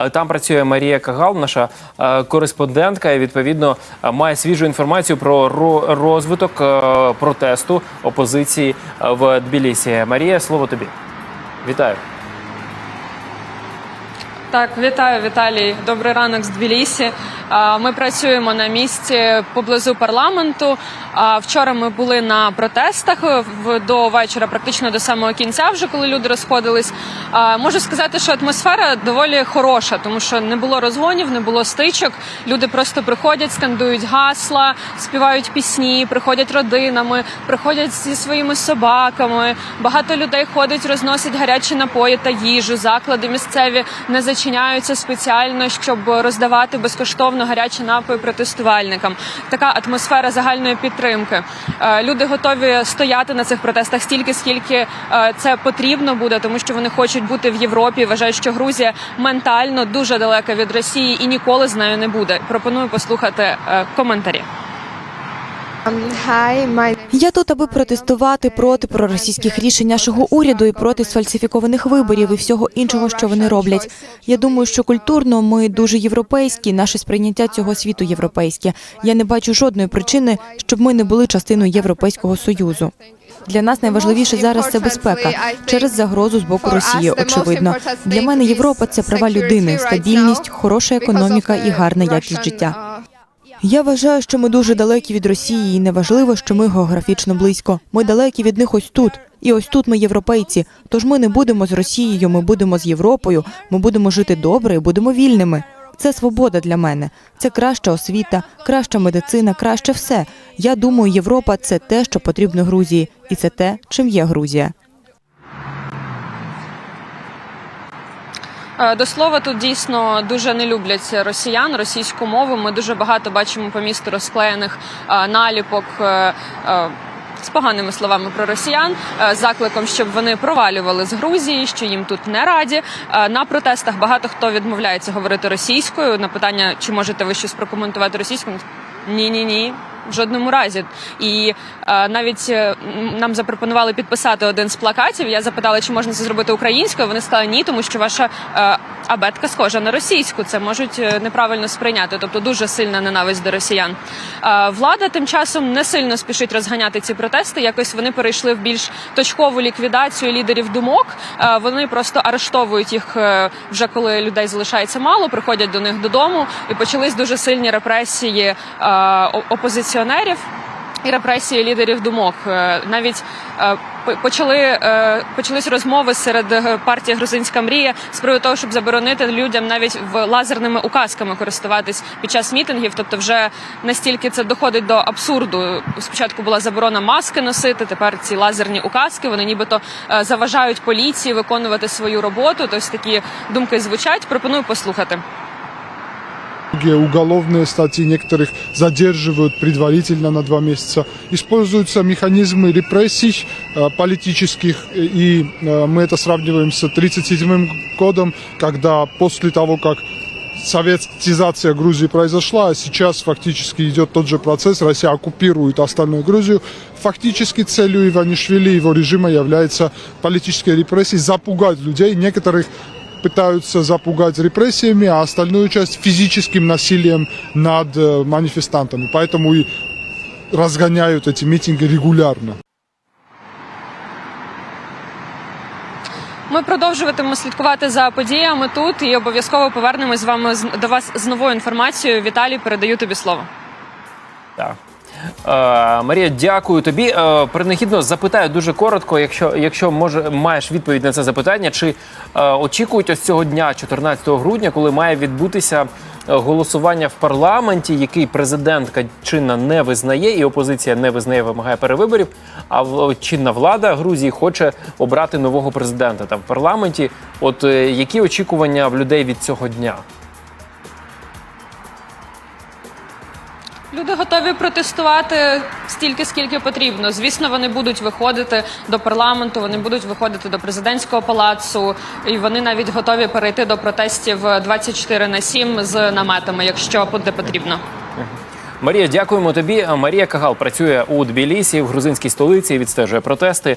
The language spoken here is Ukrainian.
Е, Там працює Марія Кагал, наша е, кореспондентка, і відповідно е, має свіжу інформацію про розвиток протесту опозиції в Тбілісі. Марія, слово тобі. Вітаю. Так, вітаю, Віталій. Добрий ранок з Тбілісі. Ми працюємо на місці поблизу парламенту. Вчора ми були на протестах до вечора, практично до самого кінця, вже коли люди розходились. Можу сказати, що атмосфера доволі хороша, тому що не було розгонів, не було стичок. Люди просто приходять, скандують гасла, співають пісні, приходять родинами, приходять зі своїми собаками. Багато людей ходить, розносять гарячі напої та їжу. Заклади місцеві не зачиняються спеціально, щоб роздавати безкоштовно гарячі напої протестувальникам. Така атмосфера загальної підтримки. Е, Люди готові стояти на цих протестах стільки, скільки е, це потрібно буде, тому що вони хочуть бути в Європі. Вважають, що Грузія ментально дуже далека від Росії і ніколи з нею не буде. Пропоную послухати е, коментарі. Я тут, аби протестувати проти проросійських рішень нашого уряду і проти сфальсифікованих виборів і всього іншого, що вони роблять. Я думаю, що культурно ми дуже європейські. Наше сприйняття цього світу європейське. Я не бачу жодної причини, щоб ми не були частиною Європейського союзу. Для нас найважливіше зараз це безпека через загрозу з боку Росії. Очевидно, для мене Європа це права людини, стабільність, хороша економіка і гарна якість життя. Я вважаю, що ми дуже далекі від Росії, і неважливо, що ми географічно близько. Ми далекі від них ось тут. І ось тут ми європейці. Тож ми не будемо з Росією, ми будемо з Європою. Ми будемо жити добре і будемо вільними. Це свобода для мене. Це краща освіта, краща медицина, краще все. Я думаю, Європа це те, що потрібно Грузії, і це те, чим є Грузія. До слова, тут дійсно дуже не люблять росіян, російську мову. Ми дуже багато бачимо по місту розклеєних е, наліпок. е, е, З поганими словами про росіян, е, закликом, щоб вони провалювали з Грузії, що їм тут не раді. Е, На протестах багато хто відмовляється говорити російською. На питання, чи можете ви щось прокоментувати російською? Ні, ні, ні. В жодному разі. І е, навіть е, нам запропонували підписати один з плакатів. Я запитала, чи можна це зробити українською. Вони сказали ні, тому що ваша е, абетка схожа на російську. Це можуть е, неправильно сприйняти, тобто дуже сильна ненависть до росіян. Влада тим часом не сильно спішить розганяти ці протести. Якось вони перейшли в більш точкову ліквідацію лідерів думок. Вони просто арештовують їх е, вже коли людей залишається мало, приходять до них додому, і почались дуже сильні репресії е, опозиціонерів. І репресії лідерів думок навіть почали е, почались розмови серед е, партії Грузинська мрія з приводу того, щоб заборонити людям навіть в лазерними указками користуватись під час мітингів. Тобто, вже настільки це доходить до абсурду. Спочатку була заборона маски носити. Тепер ці лазерні указки вони нібито е, заважають поліції виконувати свою роботу. Тобто такі думки звучать. Пропоную послухати. Многие уголовные статьи некоторых задерживают предварительно на два месяца. Используются механизмы репрессий э, политических, и э, мы это сравниваем с 1937 годом, когда после того, как советизация Грузии произошла, а сейчас фактически идет тот же процесс, Россия оккупирует остальную Грузию. Фактически целью Иванишвили и его режима является политическая репрессия, запугать людей, некоторых пытаются запугать репрессиями, а остальную часть физическим насилием над э, манифестантами. Поэтому и разгоняют эти митинги регулярно. Ми продовжуватимемо слідкувати за подіями тут і обов'язково повернемось з вами з- до вас з новою інформацією. Віталій, передаю тобі слово. Так. Е, Марія, дякую тобі. Е, принагідно запитаю дуже коротко, якщо, якщо може маєш відповідь на це запитання, чи е, очікують ось цього дня, 14 грудня, коли має відбутися голосування в парламенті, який президентка чинна не визнає, і опозиція не визнає, вимагає перевиборів. А чинна влада Грузії хоче обрати нового президента там в парламенті. От які очікування в людей від цього дня? Люди готові протестувати стільки, скільки потрібно. Звісно, вони будуть виходити до парламенту, вони будуть виходити до президентського палацу, і вони навіть готові перейти до протестів 24 на 7 з наметами, якщо буде потрібно. Марія, дякуємо тобі. Марія Кагал працює у Тбілісі в грузинській столиці. Відстежує протести.